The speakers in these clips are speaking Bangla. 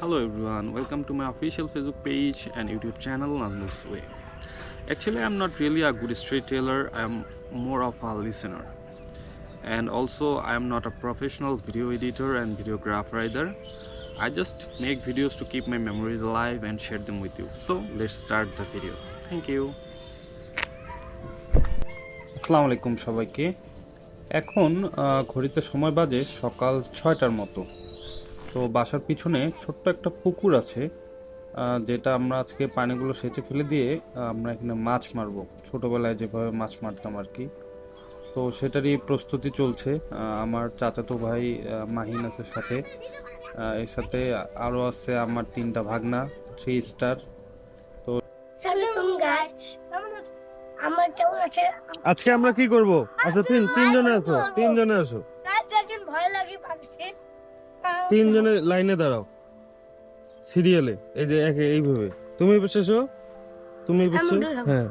Hello everyone, welcome to my official Facebook page and YouTube channel Nazmul's Way. Actually, I'm not really a good storyteller, I'm more of a listener. And also, I'm not a professional video editor and videographer either. I just make videos to keep my memories alive and share them with you. So, let's start the video. Thank you. আসসালামু আলাইকুম সবাইকে এখন ঘড়িতে সময় বাজে সকাল ছয়টার মতো তো বাসার পিছনে ছোট্ট একটা পুকুর আছে যেটা আমরা আজকে পানিগুলো সেচে ফেলে দিয়ে আমরা এখানে মাছ মারবো। ছোটোবেলায় যেভাবে মাছ মারতাম আর কি। তো সেটারই প্রস্তুতি চলছে। আমার চাচাতো ভাই মাহিন আছে সাথে। এর সাথে আরও আছে আমার তিনটা ভাগনা থ্রি স্টার আছে? আজকে আমরা কি করব? আচ্ছা তিন তিনজনে আছো তিনজনে আছো। তিনজনে লাইনে দাঁড়াও। সিরিয়ালে এই যে একে এইভাবে। তুমি বসেছো তুমি বসছো? ধরলাম। হ্যাঁ।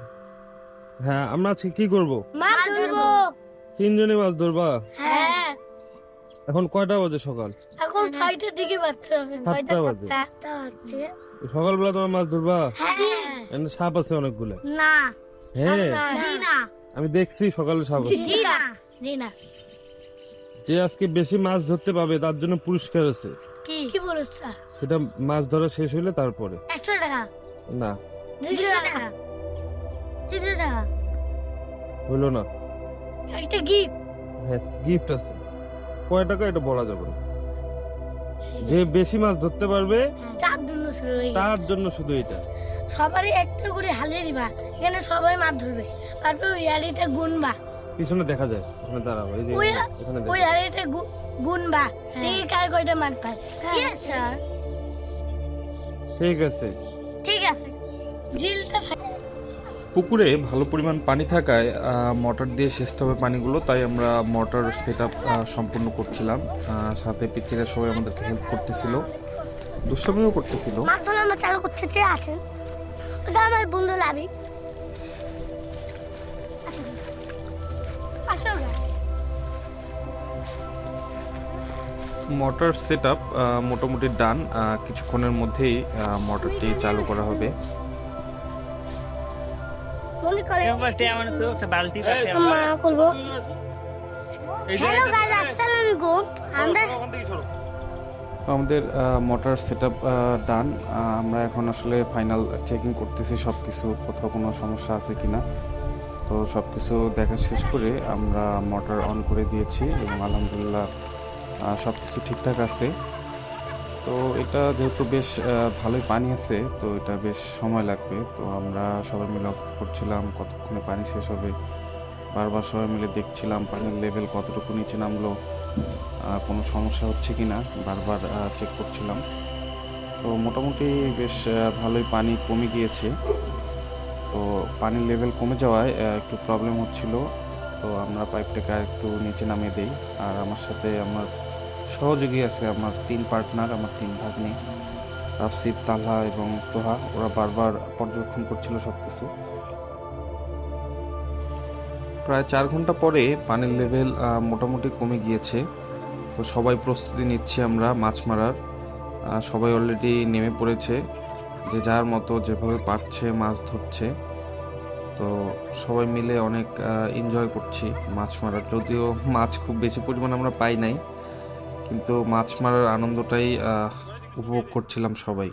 হ্যাঁ আমরা আজকে কি করব? মাছ ধরবো। তিনজনে মাছ ধরবা? হ্যাঁ। এখন কয়টা বাজে সকাল? এখন ছয়টার দিকে বাচ্চা হবে সাতটা বাজে। সকালবেলা তোমার মাছ ধরবা? হ্যাঁ। এখানে সাপ আছে অনেকগুলো। না। হ্যাঁ। না আমি দেখছি সকালে সাপ আছে। না না যে আজকে বেশি মাছ ধরতে পাবে তার জন্য পুরস্কার আছে। কি? কি বলছ স্যার সেটা মাছ ধরা শেষ হইলে তারপরে। একশো টাকা? না। দুশো টাকা? তিনশো টাকা? হইল না। একটা গিফট হ্যাঁ গিফট আছে। কয় টাকা এটা বলা যাবে না। যে বেশি মাছ ধরতে পারবে চার জন্য শুরু হয়ে তার জন্য শুধু এটা। সবারই একটা করে হালে দিবা এখানে সবাই মাছ ধরবে। তারপর হাড়িটা গুনবা। পিছনে দেখা যায়। ওখানে দাঁড়াও এই যে ওই এখানে ওই দেখা হাড়িটা গু- গুনবা। দেখি কার কয়টা মাছ পায়? স্যার। ঠিক আছে। ঠিক আছে। জিলটা পুকুরে ভালো পরিমাণ পানি থাকায় মোটর দিয়ে সেচতে হবে পানিগুলো তাই আমরা মোটর সেট আপ সম্পূর্ণ করছিলাম। সাথে পিচিরা সবাই আমাদেরকে হেল্প করতেছিল। দুষ্টামিও করতেছিল। আমরা চালু করতে আছেন। আমার বন্ধু লাভি মোটর সেট আপ মোটামুটি ডান কিছুক্ষণের মধ্যেই মোটরটি চালু করা হবে। করে বালতি মা করব। হ্যালো গাইস আসসালামু আলাইকুম। আমরা আমাদের মোটর সেট আপ ডান। আমরা এখন আসলে ফাইনাল চেকিং করতেছি সব কিছু কোথাও কোনো সমস্যা আছে কিনা। তো সব কিছু দেখা শেষ করে আমরা মোটর অন করে দিয়েছি এবং আলহামদুলিল্লাহ সব কিছু ঠিকঠাক আছে। তো এটা যেহেতু বেশ ভালোই পানি আছে, তো এটা বেশ সময় লাগবে। তো আমরা সবাই মিলে অপেক্ষা করছিলাম কতক্ষণে পানি শেষ হবে। বারবার সবাই মিলে দেখছিলাম পানির লেভেল কতটুকু নিচে নামলো কোনো সমস্যা হচ্ছে কি না বারবার চেক করছিলাম। তো মোটামুটি বেশ ভালোই পানি কমে গিয়েছে। তো পানির লেভেল কমে যাওয়ায় একটু প্রবলেম হচ্ছিল। তো আমরা পাইপটাকে আর একটু নিচে নামিয়ে দিই। আর আমার সাথে আমার সহযোগী আছে, আমার তিন পার্টনার আমার তিন ভাগ্নি। রাফসিদ তালহা এবং তোহা, ওরা বারবার পর্যবেক্ষণ করছিল সব কিছু প্রায় চার ঘণ্টা পরে পানির লেভেল মোটামুটি কমে গিয়েছে। তো সবাই প্রস্তুতি নিচ্ছি আমরা মাছ মারার। সবাই অলরেডি নেমে পড়েছে। যে যার মতো যেভাবে পারছে, মাছ ধরছে। তো সবাই মিলে অনেক এনজয় করছি মাছ মারার। যদিও মাছ খুব বেশি পরিমাণ আমরা পাই নাই, কিন্তু মাছ মারার আনন্দটাই উপভোগ করছিলাম সবাই।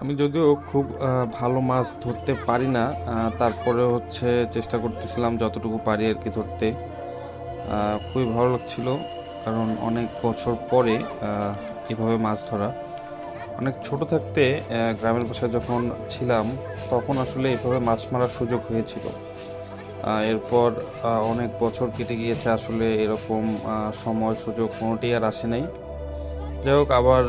আমি যদিও খুব ভালো মাছ ধরতে পারি না তারপরে হচ্ছে চেষ্টা করতেছিলাম যতটুকু পারি আর কি ধরতে। খুবই ভালো লাগছিল, কারণ অনেক বছর পরে এভাবে মাছ ধরা। অনেক ছোট থাকতে গ্রামের বাসায় যখন ছিলাম, তখন আসলে এভাবে মাছ মারার সুযোগ হয়েছিল। এরপর অনেক বছর কেটে গিয়েছে, আসলে এরকম সময় সুযোগ কোনোটি আর আসে নাই। যাই হোক, আবার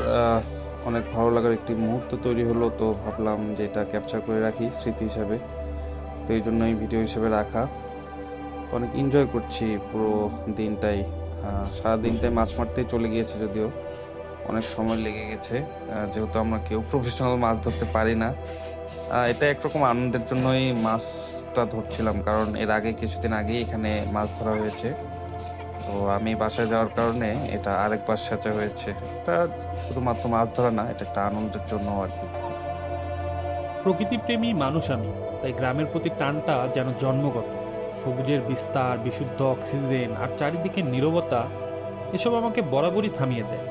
অনেক ভালো লাগার একটি মুহূর্ত তৈরি হলো, তো ভাবলাম যে এটা ক্যাপচার করে রাখি স্মৃতি হিসাবে। তো এই জন্যই ভিডিও হিসেবে রাখা। তো অনেক এনজয় করছি পুরো দিনটাই। সারা দিনটাই মাছ মারতেই চলে গিয়েছে যদিও। অনেক সময় লেগে গেছে যেহেতু আমরা কেউ প্রফেশনাল মাছ ধরতে পারি না। এটা একরকম আনন্দের জন্যই মাছটা ধরছিলাম, কারণ এর আগে কিছুদিন আগেই এখানে মাছ ধরা হয়েছে। তো আমি বাসায় যাওয়ার কারণে এটা আরেকবার সেচা হয়েছে। এটা শুধুমাত্র মাছ ধরা না, এটা একটা আনন্দের জন্য আর কি। প্রকৃতিপ্রেমী মানুষ আমি, তাই গ্রামের প্রতি টানটা যেন জন্মগত। সবুজের বিস্তার, বিশুদ্ধ অক্সিজেন আর চারিদিকে নীরবতা, এসব আমাকে বরাবরই থামিয়ে দেয়।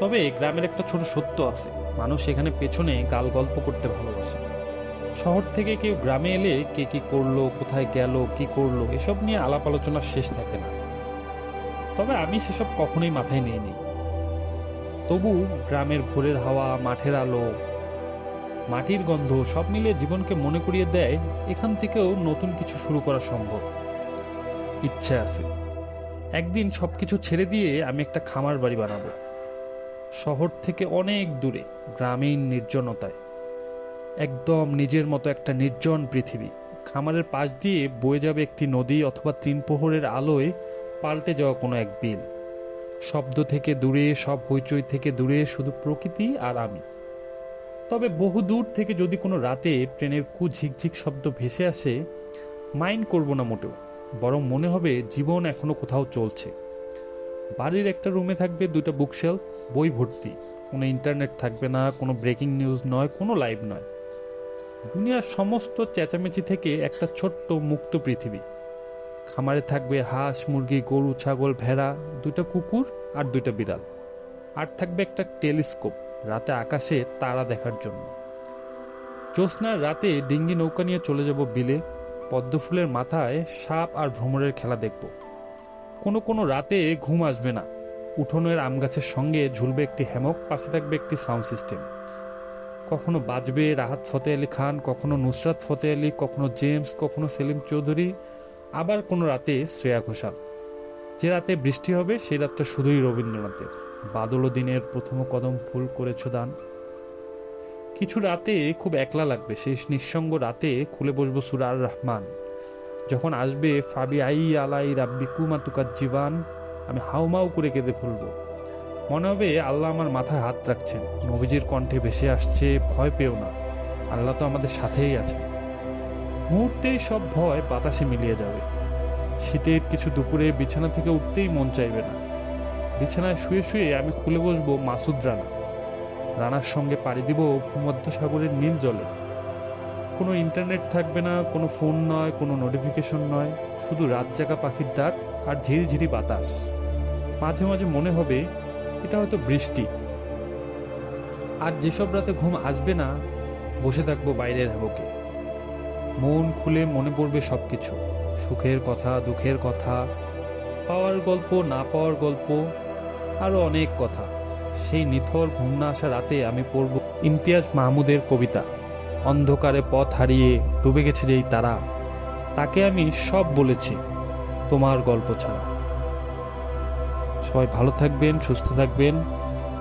তবে গ্রামের একটা ছোট সত্য আছে। মানুষ এখানে পেছনে গাল গল্প করতে ভালোবাসে। শহর থেকে কেউ গ্রামে এলে কে কি করল, কোথায় গেল, কি করল, এসব নিয়ে আলাপ আলোচনা শেষ থাকে না। তবে আমি সেসব কখনোই মাথায় নিইনি। তবু গ্রামের ভোরের হাওয়া, মাঠের আলো, মাটির গন্ধ, সব মিলে জীবনকে মনে করিয়ে দেয় এখান থেকেও নতুন কিছু শুরু করা সম্ভব। ইচ্ছে আছে। একদিন সবকিছু ছেড়ে দিয়ে আমি একটা খামার বাড়ি বানাবো। শহর থেকে অনেক দূরে, গ্রামীণ নির্জনতায়। একদম নিজের মতো একটা নির্জন পৃথিবী। খামারের পাশ দিয়ে বয়ে যাবে একটি নদী অথবা তিন প্রহরের আলোয় পাল্টে যাওয়া কোনো এক বিল। শব্দ থেকে দূরে, সব হইচই থেকে দূরে, শুধু প্রকৃতি আর আমি। তবে বহু দূর থেকে যদি কোনো রাতে ট্রেনের কু ঝিকঝিক শব্দ ভেসে আসে, মাইন্ড করব না মোটেও, বরং মনে হবে জীবন এখনও কোথাও চলছে। বাড়ির একটা রুমে থাকবে দুটো বুকশেলফ বই ভর্তি। কোনো ইন্টারনেট থাকবে না, কোনো ব্রেকিং নিউজ নয়, কোনো লাইভ নয়। দুনিয়ার সমস্ত চেঁচামেচি থেকে একটা ছোট্ট মুক্ত পৃথিবী। খামারে থাকবে হাঁস, মুরগি, গরু, ছাগল, ভেড়া, দুটো কুকুর আর দুইটা বিড়াল। আর থাকবে একটা টেলিস্কোপ রাতে আকাশে তারা দেখার জন্য। জ্যোৎস্নার রাতে ডিঙ্গি নৌকা নিয়ে চলে যাব বিলে, পদ্মফুলের মাথায় সাপ আর ভ্রমরের খেলা দেখব। কোনো কোনো রাতে ঘুম আসবে না। উঠোনের আম গাছের সঙ্গে ঝুলবে একটি হ্যামক, পাশে থাকবে একটি সাউন্ড সিস্টেম। কখনো বাজবে রাহাত ফতে আলী খান, কখনো নুসরাত ফতে আলী, কখনো জেমস, কখনো সেলিম চৌধুরী, আবার কোনো রাতে শ্রেয়া ঘোষাল। যে রাতে বৃষ্টি হবে, সেই রাতটা শুধুই রবীন্দ্রনাথের। বাদল দিনের প্রথম কদম ফুল করেছ দান। কিছু রাতে খুব একলা লাগবে, শেষ নিঃসঙ্গ রাতে খুলে বসবো সুরার রহমান। যখন আসবে, ফাবি আই আলাই রাব্বি কুমা তুকার জীবান, আমি হাউমাউ করে কেঁদে ফেলব। মনে হবে আল্লাহ আমার মাথায় হাত রাখছেন। নবীজির কণ্ঠে ভেসে আসছে, ভয় পেও না। আল্লাহ তো আমাদের সাথেই আছে মুহূর্তেই সব ভয় বাতাসে মিলিয়ে যাবে। শীতের কিছু দুপুরে বিছানা থেকে উঠতেই মন চাইবে না। বিছানায় শুয়ে শুয়ে আমি খুলে বসবো মাসুদ রানা। রানার সঙ্গে পাড়ি দিব ভূমধ্য সাগরের নীল জলে। কোনো ইন্টারনেট থাকবে না, কোনো ফোন নয়, কোনো নোটিফিকেশন নয়, শুধু রাত জাগা পাখির ডাক আর ঝিরিঝিরি বাতাস। মাঝে মাঝে মনে হবে এটা হয়তো বৃষ্টি। আর যেসব রাতে ঘুম আসবে না, বসে থাকব বাইরের হ্যাবকে। মন খুলে মনে পড়বে সব কিছু সুখের কথা, দুঃখের কথা, পাওয়ার গল্প, না পাওয়ার গল্প আরও অনেক কথা। সেই নিথর ঘুম না আসা রাতে আমি পড়ব ইমতিয়াজ মাহমুদের কবিতা। অন্ধকারে পথ হারিয়ে ডুবে গেছে যেই তারা, তাকে আমি সব বলেছি, তোমার গল্প ছাড়া। সবাই ভালো থাকবেন, সুস্থ থাকবেন।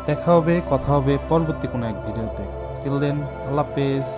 দেখা হবে, কথা হবে পরবর্তী কোনো এক ভিডিওতে। টিল দেন আল্লাহ হাফেজ।